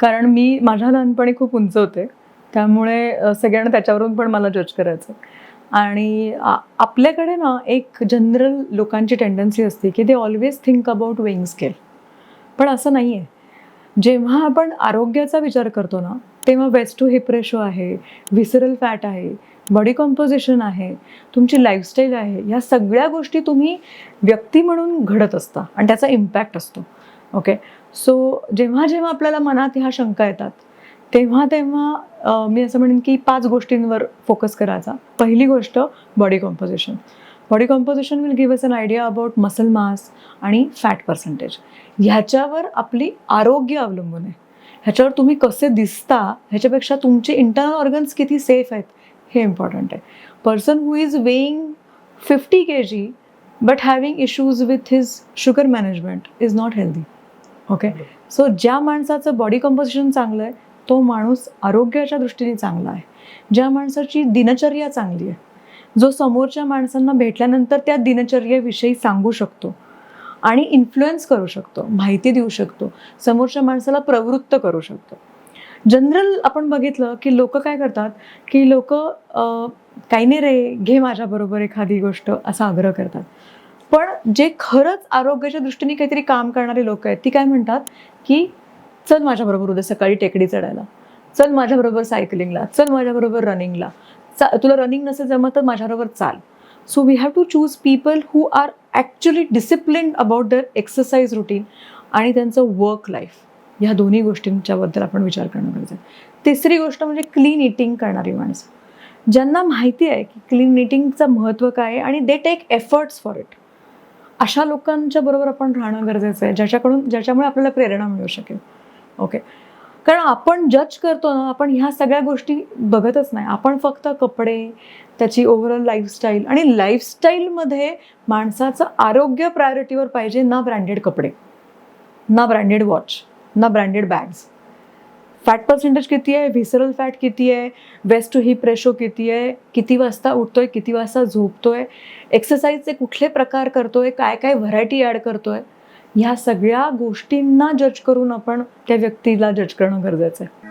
कारण मी माझ्या लहानपणी खूप उंच होते. त्यामुळे सगळ्यांना त्याच्यावरून पण मला जज करायचं. आणि आपल्याकडे ना एक जनरल लोकांची टेंडन्सी असते की they always think about weighing scale पण असं नाही आहे जेव्हा आपण आरोग्याचा विचार करतो ना तेव्हा वेस्ट टू हिप रेशो आहे विसरल फॅट आहे बॉडी कॉम्पोजिशन आहे तुमची लाईफस्टाईल आहे ह्या सगळ्या गोष्टी तुम्ही व्यक्ती म्हणून घडत असता आणि त्याचा इम्पॅक्ट असतो. ओके सो जेव्हा जेव्हा आपल्याला मनात ह्या शंका येतात तेव्हा तेव्हा मी असं म्हणेन की पाच गोष्टींवर फोकस करायचा. पहिली गोष्ट body composition body composition will give us an idea about muscle mass आणि फॅट पर्सेंटेज ह्याच्यावर आपली आरोग्य अवलंबून आहे. ह्याच्यावर तुम्ही कसे दिसता ह्याच्यापेक्षा तुमचे इंटरनल ऑर्गन्स किती सेफ आहेत हे इम्पॉर्टंट आहे. Person who is weighing fifty K G but having issues with his sugar management is not healthy okay so ज्या माणसाचं बॉडी कंपोजिशन चांगलं आहे तो माणूस आरोग्याच्या दृष्टीने चांगला आहे. ज्या माणसाची दिनचर्या चांगली आहे जो समोरच्या माणसांना भेटल्यानंतर त्या दिनचर्येविषयी सांगू शकतो आणि इन्फ्लुएन्स करू शकतो माहिती देऊ शकतो समोरच्या माणसाला प्रवृत्त करू शकतो. जनरल आपण बघितलं की लोक काय करतात की लोक काही नाही रे घे माझ्याबरोबर एखादी गोष्ट असा आग्रह करतात. जे खरंच आरोग्याच्या दृष्टीने काहीतरी काम करणारे लोक आहेत ती काय म्हणतात की चल माझ्याबरोबर उद्या सकाळी टेकडी चढायला. चल माझ्याबरोबर सायकलिंगला. चल माझ्याबरोबर रनिंगला. चा तुला रनिंग नसेल जमत तर माझ्याबरोबर चाल. So we have to choose people who are actually discipline about their exercise routine आणि त्यांचं वर्क लाईफ ह्या दोन्ही गोष्टींच्याबद्दल आपण विचार करणं गरजेचं आहे. तिसरी गोष्ट म्हणजे क्लीन इटिंग करणारी माणसं. ज्यांना माहिती आहे की क्लीन इटिंगचं महत्त्व काय आहे आणि they take efforts for it अशा लोकांच्या बरोबर आपण राहणं गरजेचं आहे ज्याच्याकडून ज्याच्यामुळे आपल्याला प्रेरणा मिळू शकेल. ओके कारण आपण जज करतो ना आपण ह्या सगळ्या गोष्टी बघतच नाही. आपण फक्त कपडे त्याची ओव्हरऑल लाईफस्टाईल आणि लाईफस्टाईलमध्ये माणसाचं आरोग्य प्रायोरिटीवर पाहिजे ना ब्रँडेड कपडे ना ब्रँडेड वॉच ना ब्रँडेड बॅग्स फॅट पर्सेंटेज किती आहे? व्हिसरल फॅट किती आहे? वेस्ट टू हिप रेशो किती आहे? किती वाजता उठतोय? किती वाजता झोपतोय? एक्सरसाइजचे कुठले प्रकार करतोय? काय काय व्हरायटी ॲड करतोय? ह्या सगळ्या गोष्टींना जज करून आपण त्या व्यक्तीला जज करणं गरजेचं आहे.